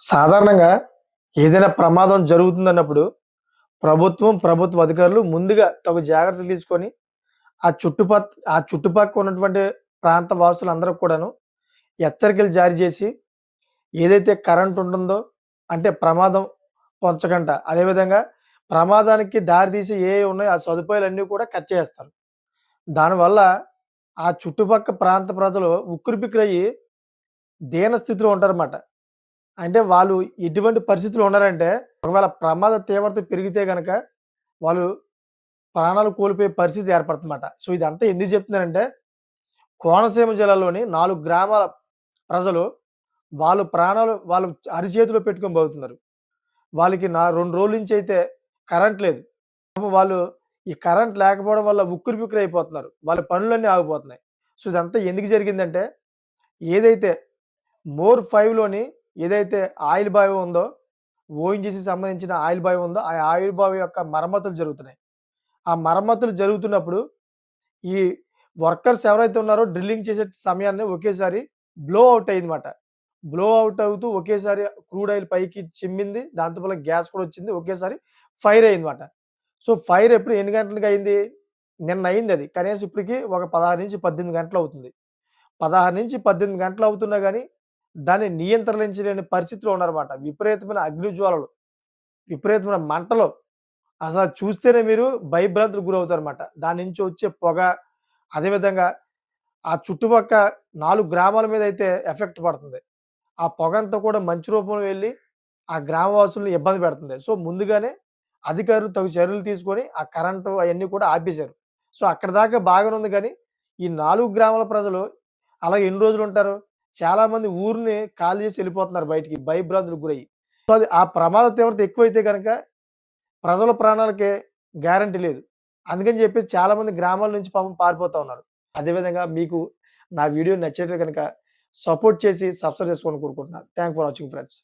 సాధారణంగా ఏదైనా ప్రమాదం జరుగుతుందన్నప్పుడు ప్రభుత్వం, ప్రభుత్వ అధికారులు ముందుగా తగు జాగ్రత్తలు తీసుకొని, ఆ చుట్టుపక్క ఆ చుట్టుపక్క ఉన్నటువంటి ప్రాంత వాసులందరూ కూడాను హెచ్చరికలు జారీ చేసి, ఏదైతే కరెంట్ ఉంటుందో అంటే ప్రమాదం పొంచకంట అదేవిధంగా ప్రమాదానికి దారితీసే ఏ ఉన్నాయో ఆ సదుపాయాలన్నీ కూడా కట్ చేస్తారు దానివల్ల ఆ చుట్టుపక్క ప్రాంత ప్రజలు ఉక్కిరిబిక్కిరయ్యి దీన స్థితిలో ఉంటారన్నమాట. అంటే వాళ్ళు ఎటువంటి పరిస్థితులు ఉన్నారంటే, ఒకవేళ ప్రమాద తీవ్రత పెరిగితే కనుక వాళ్ళు ప్రాణాలు కోల్పోయే పరిస్థితి ఏర్పడుతుందన్నమాట. సో, ఇదంతా ఎందుకు చెప్తున్నానంటే, కోనసీమ జిల్లాలోని నాలుగు గ్రామాల ప్రజలు వాళ్ళు ప్రాణాలు వాళ్ళు అరిచేతిలో పెట్టుకొని పోతున్నారు వాళ్ళకి నా రెండు రోజుల నుంచి అయితే కరెంట్ లేదు. వాళ్ళు ఈ కరెంట్ లేకపోవడం వల్ల ఉక్కిరిబిక్కిరైపోతున్నారు. వాళ్ళ పనులన్నీ ఆగిపోతున్నాయి. సో, ఇదంతా ఎందుకు జరిగిందంటే, ఏదైతే మోర్ ఫైవ్లోని ఏదైతే ఆయిల్ బావి ఉందో, ఓఎన్జీసీ సంబంధించిన ఆయిల్ బావి ఉందో, ఆ ఆయిల్ బావి యొక్క మరమ్మతులు జరుగుతున్నాయి. ఆ మరమ్మతులు జరుగుతున్నప్పుడు, ఈ వర్కర్స్ ఎవరైతే ఉన్నారో డ్రిల్లింగ్ చేసే సమయాన్ని ఒకేసారి బ్లో ఔట్ అయిందన్నమాట. బ్లో అవుట్ అవుతూ ఒకేసారి క్రూడ్ ఆయిల్ పైకి చిమ్మింది. దాంతో పాటు గ్యాస్ కూడా వచ్చింది. ఒకేసారి ఫైర్ అయిందన్నమాట. సో, ఫైర్ ఎప్పుడు ఎన్ని గంటలకి అయింది? నిన్న అయింది అది కనీసం ఇప్పటికి ఒక పదహారు నుంచి పద్దెనిమిది గంటలు అవుతుంది పదహారు నుంచి పద్దెనిమిది గంటలు అవుతున్నా కానీ దాన్ని నియంత్రించలేని పరిస్థితిలో ఉన్నారన్నమాట. విపరీతమైన అగ్నిజ్వాలలు, విపరీతమైన మంటలు. అసలు చూస్తేనే మీరు భయభ్రాంతులకు గురవుతారన్నమాట. దాని నుంచి వచ్చే పొగ, అదేవిధంగా ఆ చుట్టుపక్క నాలుగు గ్రామాల మీద అయితే ఎఫెక్ట్ పడుతుంది. ఆ పొగంతా కూడా మంచి రూపంలో వెళ్ళి ఆ గ్రామవాసులను ఇబ్బంది పెడుతుంది. సో, ముందుగానే అధికారులు తగు చర్యలు తీసుకొని, ఆ కరెంటు అవన్నీ కూడా ఆపేశారు. సో, అక్కడిదాకా బాగానే ఉంది కానీ ఈ నాలుగు గ్రామాల ప్రజలు అలాగే ఎన్ని రోజులు ఉంటారు చాలా చాలామంది ఊరిని ఖాళీ చేసి వెళ్ళిపోతున్నారు బయటికి భయభ్రాంతులకు గురయ్యి. సో, అది ఆ ప్రమాద తీవ్రత ఎక్కువైతే కనుక ప్రజల ప్రాణాలకే గ్యారంటీ లేదు. అందుకని చెప్పేసి చాలామంది గ్రామాల నుంచి పాపం పారిపోతా ఉన్నారు. అదేవిధంగా మీకు నా వీడియో నచ్చేట్లు కనుక సపోర్ట్ చేసి సబ్స్క్రైబ్ చేసుకోవాలని కోరుకుంటున్నాను. Thank for watching friends.